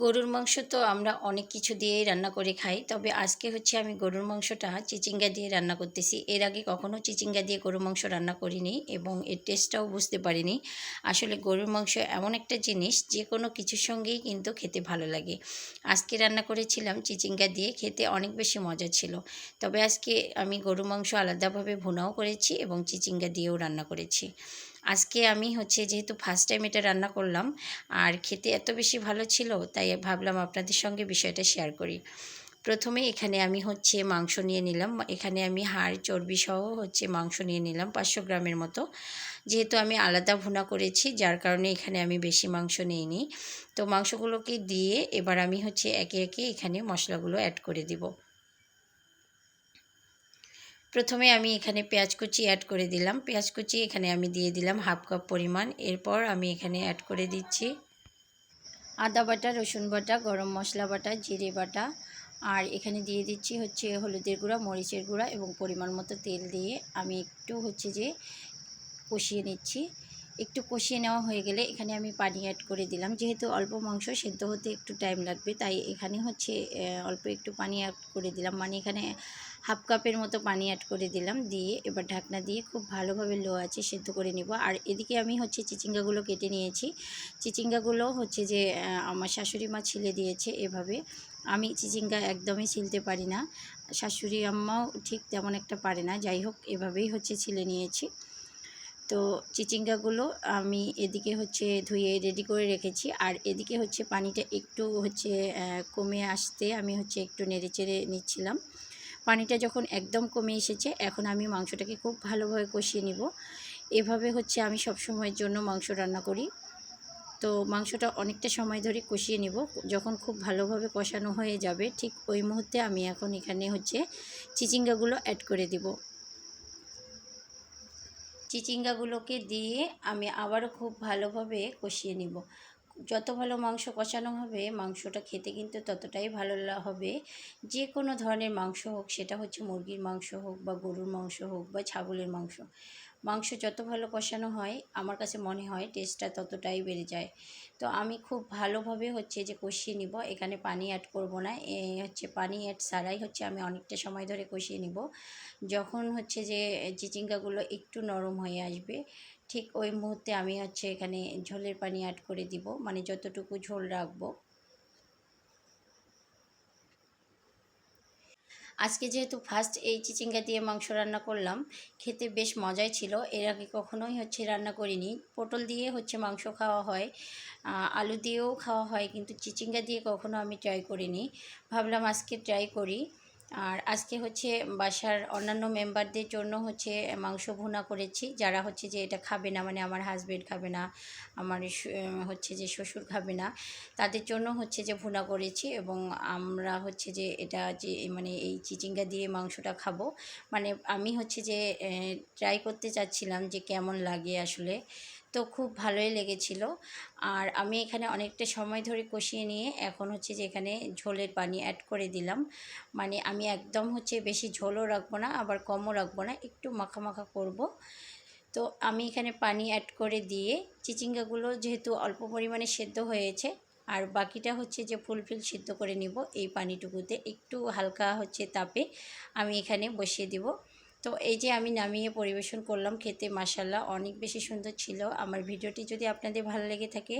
গরুর মাংস তো আমরা অনেক কিছু দিয়েই রান্না করে খাই, তবে আজকে হচ্ছে আমি গরুর মাংসটা চিচিঙ্গা দিয়ে রান্না করতেছি। এর আগে কখনও চিচিঙ্গা দিয়ে গরুর মাংস রান্না করিনি এবং এর টেস্টটাও বুঝতে পারিনি। আসলে গরুর মাংস এমন একটা জিনিস, যে কোনো কিছুর সঙ্গেই কিন্তু খেতে ভালো লাগে। আজকে রান্না করেছিলাম চিচিঙ্গা দিয়ে, খেতে অনেক বেশি মজা ছিল। তবে আজকে আমি গরুর মাংস আলাদাভাবে ভুনাও করেছি এবং চিচিঙ্গা দিয়েও রান্না করেছি। আজকে আমি হচ্ছে যেহেতু ফার্স্ট টাইম এটা রান্না করলাম, আর খেতে এত বেশি ভালো ছিল তাই ভাবলাম আপনাদের সঙ্গে বিষয়টা শেয়ার করি। প্রথমে এখানে আমি হচ্ছে মাংস নিয়ে নিলাম। এখানে আমি হাড়, চর্বি সহ হচ্ছে মাংস নিয়ে নিলাম পাঁচশো গ্রামের মতো। যেহেতু আমি আলাদা ভুনা করেছি, যার কারণে এখানে আমি বেশি মাংস নিইনি। তো মাংসগুলোকে দিয়ে এবার আমি হচ্ছে একে একে এখানে মশলাগুলো অ্যাড করে দিব। প্রথমে আমি এখানে পেঁয়াজ কুচি অ্যাড করে দিলাম। পেঁয়াজ কুচি এখানে আমি দিয়ে দিলাম হাফ কাপ পরিমাণ। এরপর আমি এখানে অ্যাড করে দিচ্ছি আদা বাটা, রসুন বাটা, গরম মশলা বাটা, জিরে বাটা। আর এখানে দিয়ে দিচ্ছি হচ্ছে হলুদের গুঁড়া, মরিচের গুঁড়া এবং পরিমাণ মতো তেল দিয়ে আমি একটু হচ্ছে যে কষিয়ে নিচ্ছি। একটু কষিয়ে নেওয়া হয়ে গেলে এখানে আমি পানি অ্যাড করে দিলাম। যেহেতু অল্প মাংস, সেদ্ধ হতে একটু টাইম লাগবে, তাই এখানে হচ্ছে অল্প একটু পানি অ্যাড করে দিলাম। মানে এখানে হাফ কাপের মতো পানি অ্যাড করে দিলাম। দিয়ে এবার ঢাকনা দিয়ে খুব ভালোভাবে লো আছে সেদ্ধ করে নিব। আর এদিকে আমি হচ্ছে চিচিঙ্গাগুলো কেটে নিয়েছি। চিচিঙ্গাগুলো হচ্ছে যে আমার শাশুড়ি মা ছিলে দিয়েছে এভাবে। আমি চিচিঙ্গা একদমই ছিলতে পারি না। শাশুড়ি আম্মাও ঠিক তেমন একটা পারে না। যাই হোক, এভাবেই হচ্ছে ছিলে নিয়েছি। তো চিচিঙ্গাগুলো আমি এদিকে হচ্ছে ধুয়ে রেডি করে রেখেছি। আর এদিকে হচ্ছে পানিটা একটু হচ্ছে কমে আসতে আমি হচ্ছে একটু নেড়ে চেড়ে নিচ্ছিলাম। পানিটা যখন একদম কমে এসেছে, এখন আমি মাংসটাকে খুব ভালোভাবে কষিয়ে নিব। এভাবে হচ্ছে আমি সব সময়ের জন্য মাংস রান্না করি। তো মাংসটা অনেকটা সময় ধরে কষিয়ে নিব। যখন খুব ভালোভাবে কষানো হয়ে যাবে, ঠিক ওই মুহূর্তে আমি এখন এখানে হচ্ছে চিচিঙ্গাগুলো অ্যাড করে দিব। চিচিঙ্গাগুলোকে দিয়ে আমি আবারও খুব ভালোভাবে কষিয়ে নিব। যত ভালো মাংস কষানো হবে, মাংসটা খেতে কিন্তু ততটাই ভালো হবে। যে কোনো ধরনের মাংস হোক, সেটা হচ্ছে মুরগির মাংস হোক বা গরুর মাংস হোক বা ছাগলের মাংস মাংস যত ভালো কষানো হয়, আমার কাছে মনে হয় টেস্টটা ততটাই বেড়ে যায়। তো আমি খুব ভালোভাবে হচ্ছে যে কষিয়ে নিব, এখানে পানি অ্যাড করব না। এ হচ্ছে পানি অ্যাড ছাড়াই হচ্ছে আমি অনেকটা সময় ধরে কষিয়ে নিব। যখন হচ্ছে যে চিচিঙ্গাগুলো একটু নরম হয়ে আসবে, ঠিক ওই মুহূর্তে আমি হচ্ছে এখানে ঝোলের পানি অ্যাড করে দিব। মানে যতটুকু ঝোল রাখব আজকে যেহেতু ফার্স্ট এই চিচিঙ্গা দিয়ে মাংস রান্না করলাম, খেতে বেশ মজাই ছিল। এর আগে কখনোই হচ্ছে রান্না করিনি। পটল দিয়ে হচ্ছে মাংস খাওয়া হয় আলু দিয়েও খাওয়া হয়, কিন্তু চিচিঙ্গা দিয়ে কখনো আমি ট্রাই করিনি। ভাবলাম আজকে ট্রাই করি। আর আজকে হচ্ছে বাসার অন্যান্য মেম্বারদের জন্য হচ্ছে মাংস ভুনা করেছি। যারা হচ্ছে যে এটা খাবে না মানে আমার হাজব্যান্ড খাবে না, আমার হচ্ছে যে শ্বশুর খাবে না, তাদের জন্য হচ্ছে যে ভুনা করেছি এবং আমরা হচ্ছে যে এটা যে মানে এই চিচিঙ্গা দিয়ে মাংসটা খাব। মানে আমি হচ্ছে যে ট্রাই করতে চাচ্ছিলাম যে কেমন লাগে আসলে। তো খুব ভালোই লেগেছিল। আর আমি এখানে অনেকটা সময় ধরে কষিয়ে নিয়ে এখন হচ্ছে যে এখানে ঝোলের পানি অ্যাড করে দিলাম। মানে আমি একদম হচ্ছে বেশি ঝোলও রাখব না, আবার কমও রাখব না, একটু মাখা মাখা করব। তো আমি এখানে পানি অ্যাড করে দিয়ে চিচিঙ্গাগুলো যেহেতু অল্প পরিমাণে সেদ্ধ হয়েছে, আর বাকিটা হচ্ছে যে ফুলফিল সিদ্ধ করে নিব, এই পানিটুকুতে একটু হালকা হচ্ছে তাপে আমি এখানে বসিয়ে দিব। তো এই যে আমি নামিয়ে পরিবেশন করলাম খেতে মাসাল্লাহ অনেক বেশি সুন্দর ছিল। আমার ভিডিওটি যদি আপনাদের ভালো লেগে থাকে,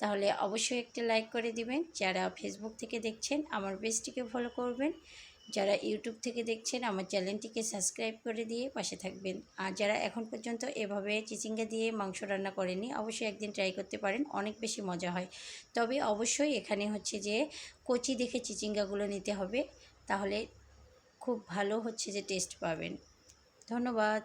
তাহলে অবশ্যই একটা লাইক করে দিবেন। যারা ফেসবুক থেকে দেখছেন, আমার পেজটিকে ফলো করবেন। যারা ইউটিউব থেকে দেখছেন, আমার চ্যানেলটিকে সাবস্ক্রাইব করে দিয়ে পাশে থাকবেন। আর যারা এখন পর্যন্ত এভাবে চিচিঙ্গা দিয়ে মাংস রান্না করেনি অবশ্যই একদিন ট্রাই করতে পারেন, অনেক বেশি মজা হয়। তবে অবশ্যই এখানে হচ্ছে যে কচি দেখে চিচিঙ্গাগুলো নিতে হবে, তাহলে খুব ভালো হচ্ছে যে টেস্ট পাবেন। ধন্যবাদ।